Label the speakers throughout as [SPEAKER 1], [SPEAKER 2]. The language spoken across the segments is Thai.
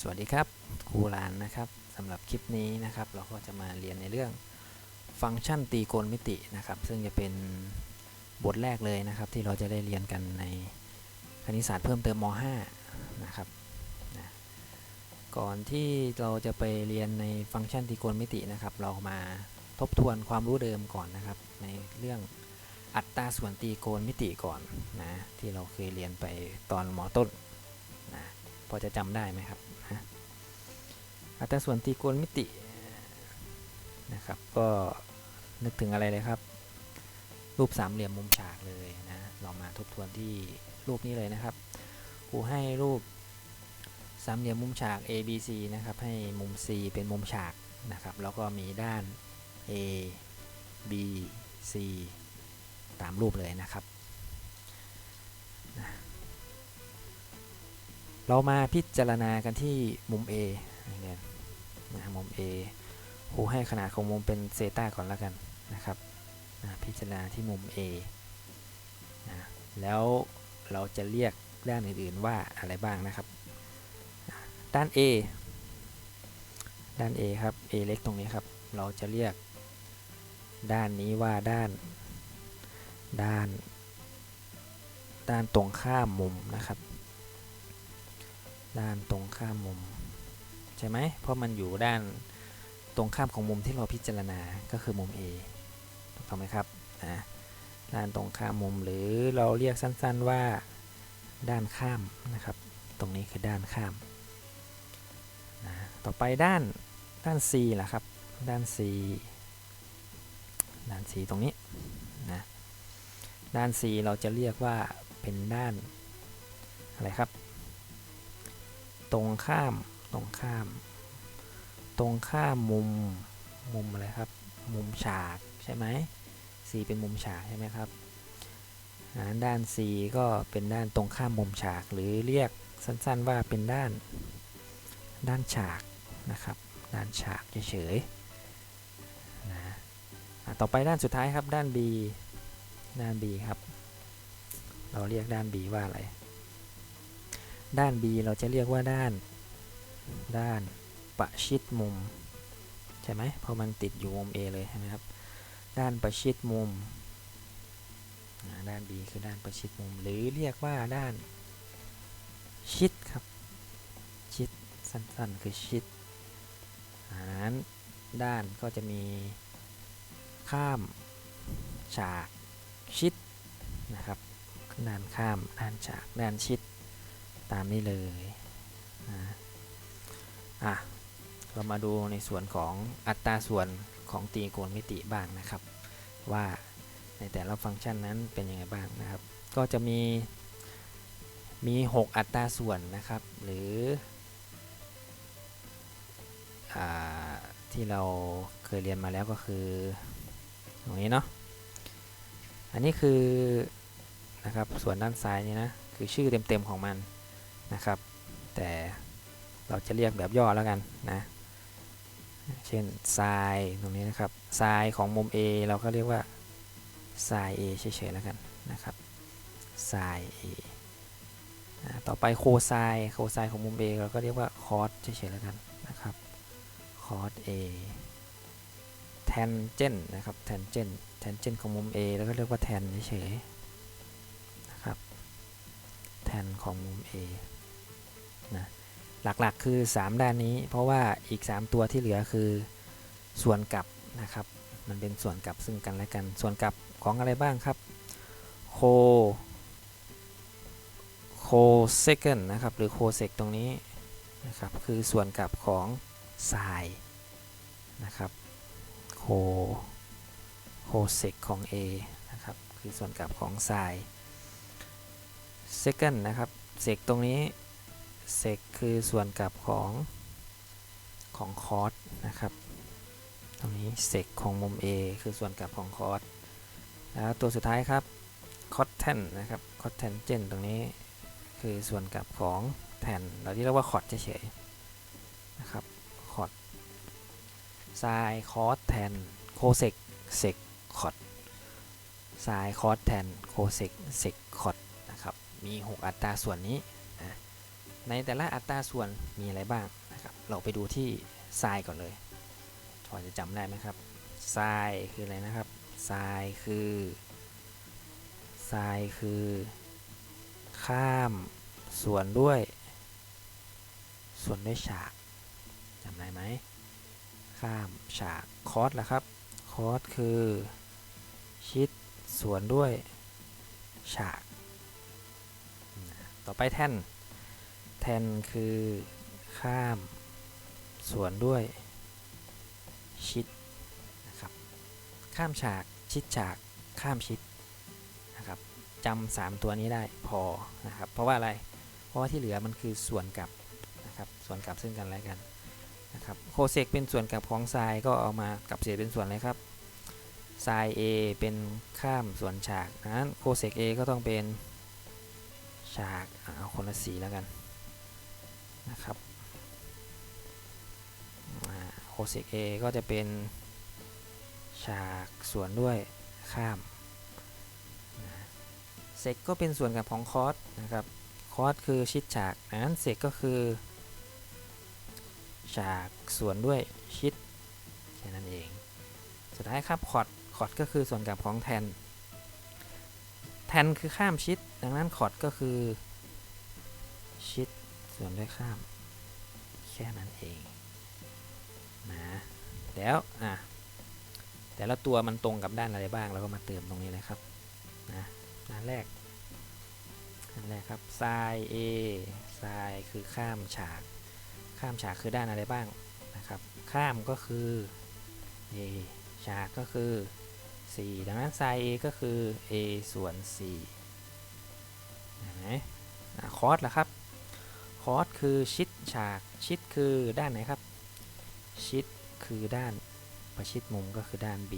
[SPEAKER 1] สวัสดีครับครูลานนะครับสำหรับคลิปนี้นะครับเราก็จะมาเรียนในเรื่องฟังก์ชันตีโกณมิตินะครับ ซึ่งจะเป็นบทแรกเลยนะครับ ที่เราจะได้เรียนกันในคณิตศาสตร์เพิ่มเติมม .5 นะครับนะก่อนที่เราจะไปเรียนในฟังก์ชันตีโกณมิตินะครับ เรามาทบทวนความรู้เดิมก่อนนะครับ ในเรื่องอัตราส่วนตีโกณมิติก่อนนะที่เราเคยเรียนไปตอนมต้นนะพอจะจำได้ไหมครับ อัตราส่วนตรีโกณมิตินะครับ ก็นึกถึงอะไรเลยครับ รูปสามเหลี่ยมมุมฉากเลยนะเรามาทบทวนที่รูปนี้เลยนะครับครูให้รูปสามเหลี่ยมมุมฉาก A B C นะครับ ให้มุม C เป็นมุมฉากนะครับ แล้วก็มีด้าน A B C ตามรูปเลยนะครับ เรามาพิจารณากันที่มุม A เนี่ยนะมุม A ครูให้ขนาดของมุมเป็นเซต้าก่อนแล้วกันนะครับนะพิจารณาที่มุม A นะแล้วเราจะเรียกด้านอื่นๆว่าอะไรบ้างนะครับนะด้าน A ด้าน A ครับ A เล็กตรงนี้ครับ เราจะเรียกด้านนี้ว่าด้าน ด้าน ด้านตรงข้ามมุมนะครับ ด้านตรงข้ามมุม ใช่ไหมเพราะมันอยู่ด้านตรงข้ามของมุมที่เราพิจารณาก็คือมุม A ถูกต้องไหมครับนะด้านตรงข้ามมุมหรือเราเรียกสั้นๆว่าด้านข้ามนะครับ ตรงนี้คือด้านข้ามนะต่อไปด้านด้าน C ล่ะครับ ด้าน C ด้าน C ตรงนี้นะด้าน C เราจะเรียกว่าเป็นด้านอะไรครับ ตรงข้าม ตรงข้าม ตรงข้ามมุมมุมอะไรครับ มุมฉากใช่ไหม C เป็นมุมฉากใช่ไหมครับด้าน C ก็เป็นด้านตรงข้ามมุมฉาก หรือเรียกสั้นๆว่าเป็นด้านด้านฉากนะครับ ด้านฉากเฉยๆนะต่อไปด้านสุดท้ายครับด้าน B ด้าน B ครับ เราเรียกด้าน B ว่าอะไร ด้าน B เราจะเรียกว่าด้าน ด้านประชิดมุม ใช่ไหมเพราะมันติดอยู่มุม A เลยใช่ไหมครับ ด้านประชิดมุม ด้าน B คือด้านประชิดมุม หรือเรียกว่าด้าน ชิดครับ ชิดสั้นๆ คือชิดอ่านั้นด้านก็จะมีข้ามฉากชิดนะครับด้านข้ามด้านฉากด้านชิดตามนี้เลยนะ อะเรามาดูในส่วนของอัตราส่วนของตรีโกณมิติบ้างนะครับ ว่าในแต่ละฟังก์ชันนั้นเป็นยังไงบ้างนะครับ ก็จะมีมี 6 อัตราส่วนนะครับ หรืออที่เราเคยเรียนมาแล้วก็คือตรงนี้เนาะอันนี้คือนะครับส่วนด้านซ้ายนี่นะคือชื่อเต็มๆของมันนะครับ แต่ เราจะเรียกแบบย่อแล้วกันนะเช่น sin ตรงนี้นะครับ sin ของมุม A เราก็เรียกว่า sin A เฉยๆแล้วกันนะครับ sin A อ่าต่อไป cosine cosine ของมุม A เราก็เรียกว่า cos เฉยๆแล้วกันนะครับ cos A tangent นะครับ tangent tangent ของมุม A แล้วก็เรียกว่า tan เฉยๆนะครับ tan ของมุม A นะ หลักๆ คือ 3 ด้านนี้ เพราะว่าอีก 3 ตัวที่เหลือคือส่วนกลับนะครับ มันเป็นส่วนกลับซึ่งกันและกัน ส่วนกลับของอะไรบ้างครับโคโคเซกันนะครับ หรือโคเซกตรงนี้นะครับ คือส่วนกลับของไซนะครับโคโคเซกของ A นะครับ คือส่วนกลับของไซเซกันนะครับเซกตรงนี้ เซกคือส่วนกลับของของคอสนะครับ ตรงนี้เซกของมุม A คือส่วนกลับของคอสแล้วตัวสุดท้ายครับคอสแทนนะครับคอสแทนเจนตรงนี้คือส่วนกลับของแทนเราที่เรียกว่าคอสเฉยๆนะครับคอสไซคอสแทนโคเซกเซกคอสไซคอสแทนโคเซกเซกคอสนะครับมี 6 อัตราส่วนนี้ ในแต่ละอัตราส่วนมีอะไรบ้างนะครับ เราไปดูที่ทรายก่อนเลยพอจะจำได้ไหมครับทรายคืออะไรนะครับทรายคือทรายคือ ข้ามส่วนด้วย ส่วนด้วยฉากจำได้ไหมข้ามฉากคอสล่ะครับคอสคือ ชิดส่วนด้วยฉาก ต่อไปแท่น ทนคือข้ามส่วนด้วยชิดนะครับข้ามฉากชิดฉากข้ามชิดนะครับจำสามตัวนี้ได้พอนะครับเพราะว่าอะไรเพราะว่าที่เหลือมันคือส่วนกลับนะครับส่วนกลับซึ่งกันและกันนะครับโคเซกเป็นส่วนกลับของทรายก็เอามากับเศษเป็นส่วนเลยครับทราย A เป็นข้ามส่วนฉากนั้นโคเซก A ก็ต้องเป็นฉากเอาคนละสีแล้วกัน นะครับโคเซก A ก็จะเป็นฉากสวนด้วยข้ามเซกก็เป็นส่วนกับของคอสนะครับ คอสคือชิดฉากนั้นเซกก็คือ ฉากส่วนด้วยชิดแค่นั้นเอง สุดท้ายครับคอร์ดคอร์ดก็คือส่วนกับของแทน แทนคือข้ามชิด ดังนั้นคอร์ดก็คือชิด ส่วนด้วยข้าม แค่นั้นเองนะแล้วอะแต่ละตัวมันตรงกับด้านอะไรบ้างเราก็มาเติมตรงนี้เลยครับนะด้านแรกด้านแรกครับทราย A ทรายคือข้ามฉาก ข้ามฉากคือด้านอะไรบ้างนะครับ ข้ามก็คือ A ฉากก็คือ 4 ดังนั้นทราย A ก็คือ A ส่วน4เห็นไหมคอสล่ะครับ คอร์สคือชิดฉาก ชิดคือด้านไหนครับ ชิดคือด้านประชิดมุมก็คือด้าน B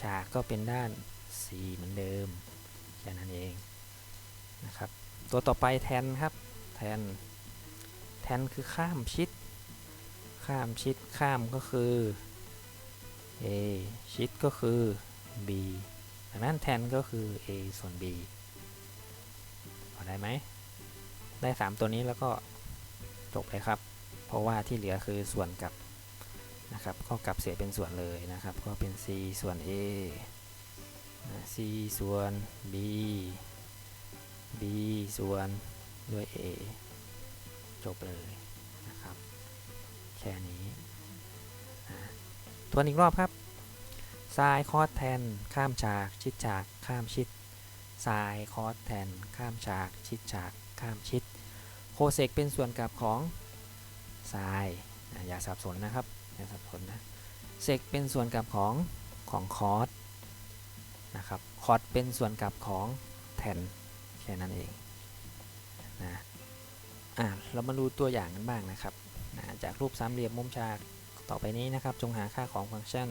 [SPEAKER 1] ฉากก็เป็นด้าน C เหมือนเดิมแค่นั้นเองนะครับ ตัวต่อไปแทนครับ แทน แทนคือข้ามชิด ข้ามชิดข้ามก็คือ A ชิดก็คือ B ดังนั้นแทนก็คือ A ส่วน B พอได้ไหม ได้ 3 ตัวนี้แล้วก็จบเลยครับ เพราะว่าที่เหลือคือส่วนกับนะครับ ก็กลับเศษเป็นส่วนเลยนะครับ ก็เป็น c ส่วน a c ส่วน b b ส่วนด้วย a จบเลยนะครับ แค่นี้ทวนอีกรอบครับซ้ายคอสแทน ข้ามฉาก ชิดฉาก ข้ามชิดซ้ายคอสแทน ข้ามฉาก ชิดฉาก ข้ามชิดโคเซกเป็นส่วนกลับของทรายอย่าสับสนนะครับอย่าสับสนนะเซกเป็นส่วนกลับของของคอร์สนะครับคอร์สเป็นส่วนกลับของแทนแค่นั้นเองนะอะเรามาดูตัวอย่างกันบ้างนะครับนะจากรูปสามเหลี่ยมมุมฉากต่อไปนี้นะครับ จงหาค่าของฟังก์ชัน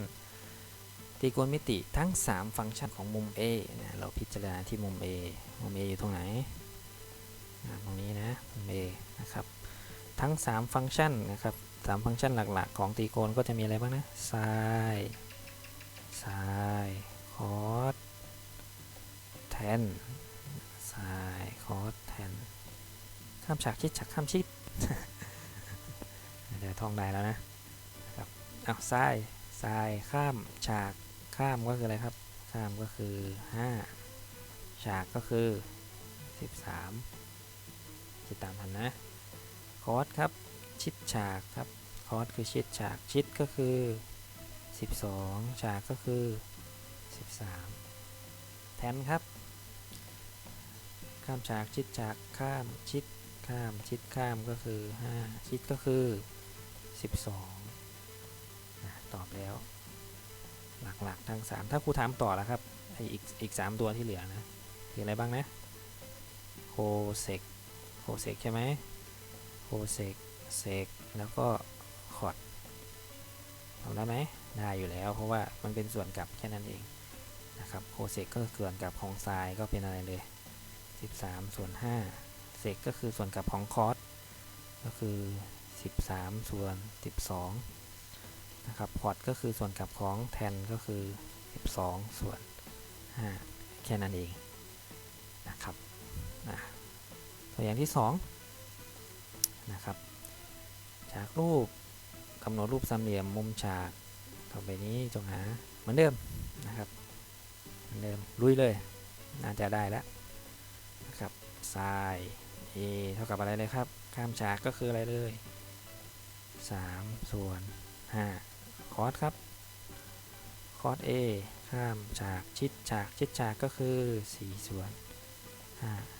[SPEAKER 1] ตรีโกณมิติทั้ง 3 ฟังก์ชันของมุม A นะเราพิจารณาที่มุม A มุม A อยู่ตรงไหน ตรงนี้นะมุม A นะครับ ทั้ง 3 ฟังก์ชันนะครับ3ฟังก์ชันหลักๆ ของตรีโกณก็จะมีอะไรบ้างนะ ไซน์ไซน์คอสแทน ไซน์คอสแทน ข้ามฉากชิดฉากข้ามชิด เดี๋ยวท่องได้แล้วนะครับเอาไซน์ไซน์ข้ามฉาก ข้ามก็คืออะไรครับ ข้ามก็คือ 5 ฉากก็คือ 13 ติดตามทันนะคอสครับชิดฉากครับคอสคือชิดฉากชิดก็คือ 12 ฉากก็คือ 13 แทนครับ ข้ามฉากชิดฉากข้ามชิดข้ามชิดข้ามก็คือ 5 ชิดก็คือ 12นะตอบแล้ว หลักๆทั้ง 3 ถ้าครูถามต่อแล้วครับอีกอีก 3 ตัวที่เหลือนะคืออะไรบ้างนะโคเซก โคเซกใช่ไหมโคเซกเซกแล้วก็คอร์ดทำได้ไหมได้อยู่แล้ว เพราะว่ามันเป็นส่วนกลับแค่นั้นเองนะครับโคเซกก็ส่วนกลับของทรายก็เป็นอะไรเลย 13 ส่วน5เซกก็คือส่วนกลับของคอร์ดก็คือ 13 ส่วน 12 นะครับพอร์ตก็คือส่วนกลับของแทนก็คือ 12 ส่วน 5 แค่นั้นเองนะครับ ตัวอย่างที่2นะครับจากรูปกำหนดรูปสามเหลี่ยมมุมฉากต่อไปนี้จงหาเหมือนเดิมนะครับเหมือนเดิมลุยเลยน่าจะได้แล้วนะครับไซน์ a เท่ากับอะไรเลยครับ ข้ามฉากก็คืออะไรเลย3ส่วน5คอสครับคอส a ข้ามฉากชิดฉากชิดฉากก็คือ4ส่วน5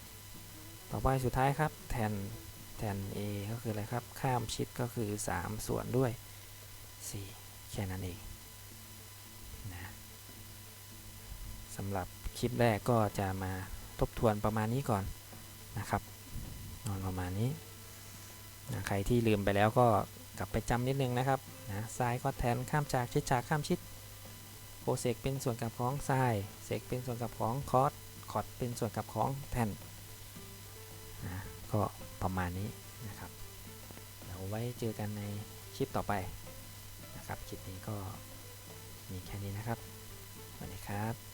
[SPEAKER 1] ต่อไปสุดท้ายครับแทนแทน a ก็คืออะไรครับ ข้ามชิดก็คือ 3 ส่วนด้วย 4 แค่นั้นเองนะสำหรับคลิปแรกก็จะมาทบทวนประมาณนี้ก่อนนะครับนอนประมาณนี้นะใครที่ลืมไปแล้วก็กลับไปจำนิดนึงนะครับนะซ้ายก็แทนข้ามฉากชิดฉากข้ามชิดโคเซกเป็นส่วนกับของซ้ายเซกเป็นส่วนกับของคอสคอสเป็นส่วนกับของแทน นะก็ประมาณนี้นะครับเดี๋ยวไว้เจอกันในคลิปต่อไปนะครับคลิปนี้ก็มีแค่นี้นะครับสวัสดีครับ